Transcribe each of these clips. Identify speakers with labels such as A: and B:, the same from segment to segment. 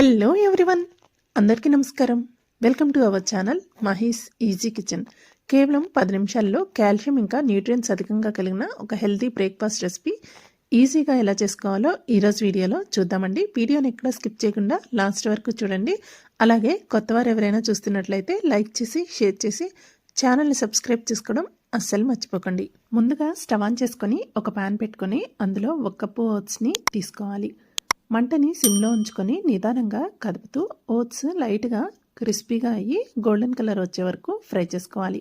A: Hello everyone అందరికీ నమస్కారం. Welcome to our channel Mahesh easy kitchen కేవలం పది నిమిషాల్లో కాల్షియం ఇంకా న్యూట్రియన్స్ అధికంగా కలిగిన ఒక హెల్తీ బ్రేక్ఫాస్ట్ రెసిపీ ఈజీగా ఎలా చేసుకోవాలో ఈరోజు వీడియోలో చూద్దామండి. వీడియోని ఎక్కడ స్కిప్ చేయకుండా లాస్ట్ వరకు చూడండి. అలాగే కొత్తవారు ఎవరైనా చూస్తున్నట్లయితే లైక్ చేసి షేర్ చేసి ఛానల్ని సబ్స్క్రైబ్ చేసుకోవడం అస్సలు మర్చిపోకండి. ముందుగా స్టవ్ ఆన్ చేసుకొని ఒక ప్యాన్ పెట్టుకొని అందులో ఒక కప్పు ఓట్స్ని తీసుకోవాలి. మంటని సిమ్లో ఉంచుకొని నిదానంగా కదుపుతూ ఓట్స్ లైట్గా క్రిస్పీగా అయ్యి గోల్డెన్ కలర్ వచ్చే వరకు ఫ్రై చేసుకోవాలి.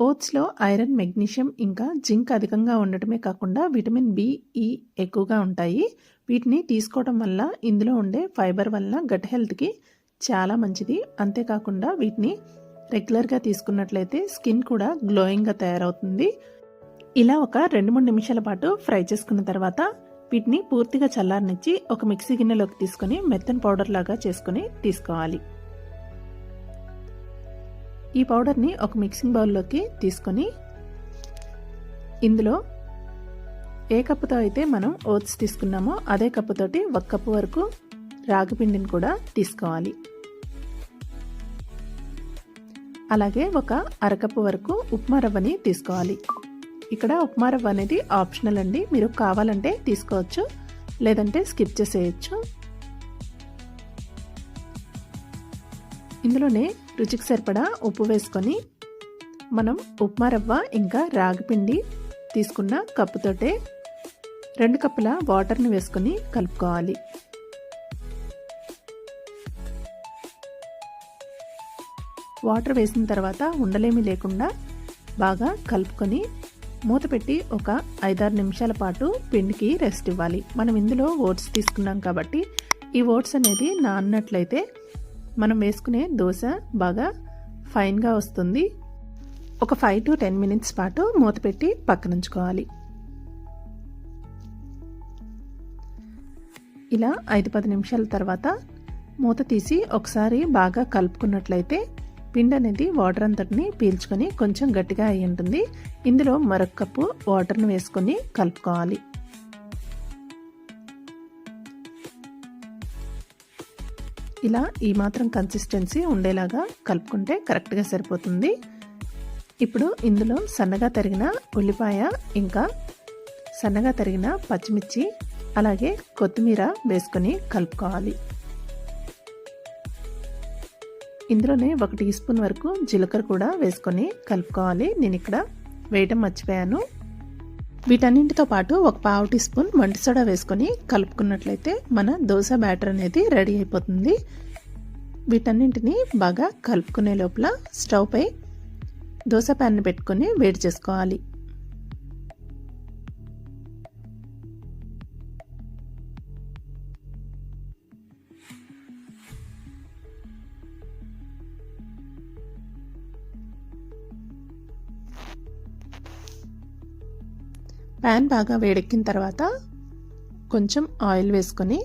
A: ఓట్స్లో ఐరన్ మెగ్నీషియం ఇంకా జింక్ అధికంగా ఉండటమే కాకుండా విటమిన్ బి ఈ ఎక్కువగా ఉంటాయి. వీటిని తీసుకోవడం వల్ల ఇందులో ఉండే ఫైబర్ వల్ల గట్ హెల్త్కి చాలా మంచిది. అంతేకాకుండా వీటిని రెగ్యులర్గా తీసుకున్నట్లయితే స్కిన్ కూడా గ్లోయింగ్గా తయారవుతుంది. ఇలా ఒక రెండు మూడు నిమిషాల పాటు ఫ్రై చేసుకున్న తర్వాత వీటిని పూర్తిగా చల్లారనిచ్చి ఒక మిక్సీ గిన్నెలోకి తీసుకొని మెత్తన్ పౌడర్ లాగా చేసుకుని తీసుకోవాలి. ఈ పౌడర్ని ఒక మిక్సింగ్ బౌల్లోకి తీసుకొని ఇందులో ఏ కప్పుతో అయితే మనం ఓట్స్ తీసుకున్నామో అదే కప్పుతోటి ఒక కప్పు వరకు రాగి పిండిని కూడా తీసుకోవాలి. అలాగే ఒక అరకప్పు వరకు ఉప్మా రవ్వని తీసుకోవాలి. ఇక్కడ ఉప్మా రవ్వ అనేది ఆప్షనల్ అండి. మీరు కావాలంటే తీసుకోవచ్చు లేదంటే స్కిప్ చేసేయచ్చు. ఇందులోనే రుచికి సరిపడా ఉప్పు వేసుకొని మనం ఉప్మా రవ్వ ఇంకా రాగిపిండి తీసుకున్న కప్పుతోటే రెండు కప్పుల వాటర్ని వేసుకొని కలుపుకోవాలి. వాటర్ వేసిన తర్వాత ఉండలేమి లేకుండా బాగా కలుపుకొని మూత పెట్టి ఒక ఐదారు నిమిషాల పాటు పిండికి రెస్ట్ ఇవ్వాలి. మనం ఇందులో ఓట్స్ తీసుకున్నాం కాబట్టి ఈ ఓట్స్ అనేది నాన్నట్లయితే మనం వేసుకునే దోశ బాగా ఫైన్గా వస్తుంది. ఒక ఫైవ్ టు టెన్ మినిట్స్ పాటు మూత పెట్టి పక్కనుంచుకోవాలి ఇలా ఐదు పది నిమిషాల తర్వాత మూత తీసి ఒకసారి బాగా కలుపుకున్నట్లయితే పిండి అనేది వాటర్ అంతటిని పీల్చుకొని కొంచెం గట్టిగా అయి ఉంటుంది. ఇందులో మరొక కప్పు వాటర్ని వేసుకొని కలుపుకోవాలి. ఇలా ఈ మాత్రం కన్సిస్టెన్సీ ఉండేలాగా కలుపుకుంటే కరెక్ట్గా సరిపోతుంది. ఇప్పుడు ఇందులో సన్నగా తరిగిన ఉల్లిపాయ ఇంకా సన్నగా తరిగిన పచ్చిమిర్చి అలాగే కొత్తిమీర వేసుకొని కలుపుకోవాలి. ఇందులోనే ఒక టీ స్పూన్ వరకు జీలకర్ర కూడా వేసుకొని కలుపుకోవాలి. నేను ఇక్కడ వేయటం మర్చిపోయాను. వీటన్నింటితో పాటు ఒక పావు టీ స్పూన్ వంటి సోడా వేసుకొని కలుపుకున్నట్లయితే మన దోశ బ్యాటర్ అనేది రెడీ అయిపోతుంది. వీటన్నింటిని బాగా కలుపుకునే లోపల స్టవ్ పై దోశ ప్యాన్ పెట్టుకొని వేడి చేసుకోవాలి. ప్యాన్ బాగా వేడెక్కిన తర్వాత కొంచెం ఆయిల్ వేసుకొని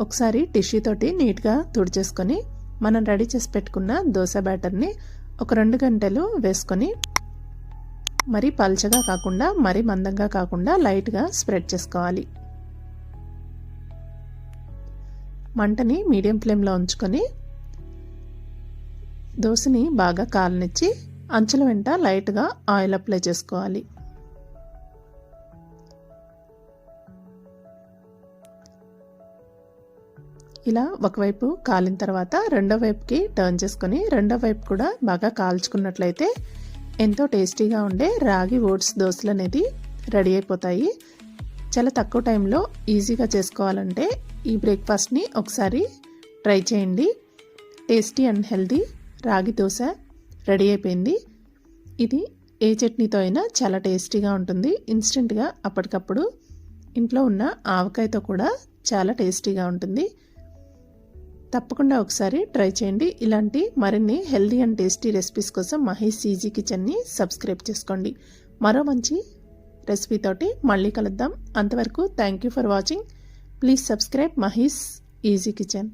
A: ఒకసారి టిష్యూ తోటి నీట్గా తుడిచేసుకొని మనం రెడీ చేసి పెట్టుకున్న దోశ బ్యాటర్ని ఒక రెండు గంటలు వేసుకొని మరి పల్చగా కాకుండా మరి మందంగా కాకుండా లైట్గా స్ప్రెడ్ చేసుకోవాలి. మంటని మీడియం ఫ్లేమ్లో ఉంచుకొని దోశని బాగా కాలనిచ్చి అంచుల వెంట లైట్గా ఆయిల్ అప్లై చేసుకోవాలి. ఇలా ఒకవైపు కాలిన తర్వాత రెండో వైపుకి టర్న్ చేసుకొని రెండో వైపు కూడా బాగా కాల్చుకున్నట్లయితే ఎంతో టేస్టీగా ఉండే రాగి ఓట్స్ దోశలు అనేది రెడీ అయిపోతాయి. చాలా తక్కువ టైంలో ఈజీగా చేసుకోవాలంటే ఈ బ్రేక్ఫాస్ట్ని ఒకసారి ట్రై చేయండి. టేస్టీ అండ్ హెల్దీ రాగి దోశ రెడీ అయిపోయింది. ఇది ఏ చట్నీతో అయినా చాలా టేస్టీగా ఉంటుంది. ఇన్స్టెంట్గా అప్పటికప్పుడు ఇంట్లో ఉన్న ఆవకాయతో కూడా చాలా టేస్టీగా ఉంటుంది. తప్పకుండా ఒకసారి ట్రై చేయండి. ఇలాంటి మరిన్ని హెల్దీ అండ్ టేస్టీ రెసిపీస్ కోసం మహేష్ ఈజీ కిచెన్ని సబ్స్క్రైబ్ చేసుకోండి. మరో మంచి రెసిపీతోటి మళ్ళీ కలుద్దాం. అంతవరకు thank you for watching. Please subscribe Mahesh easy kitchen.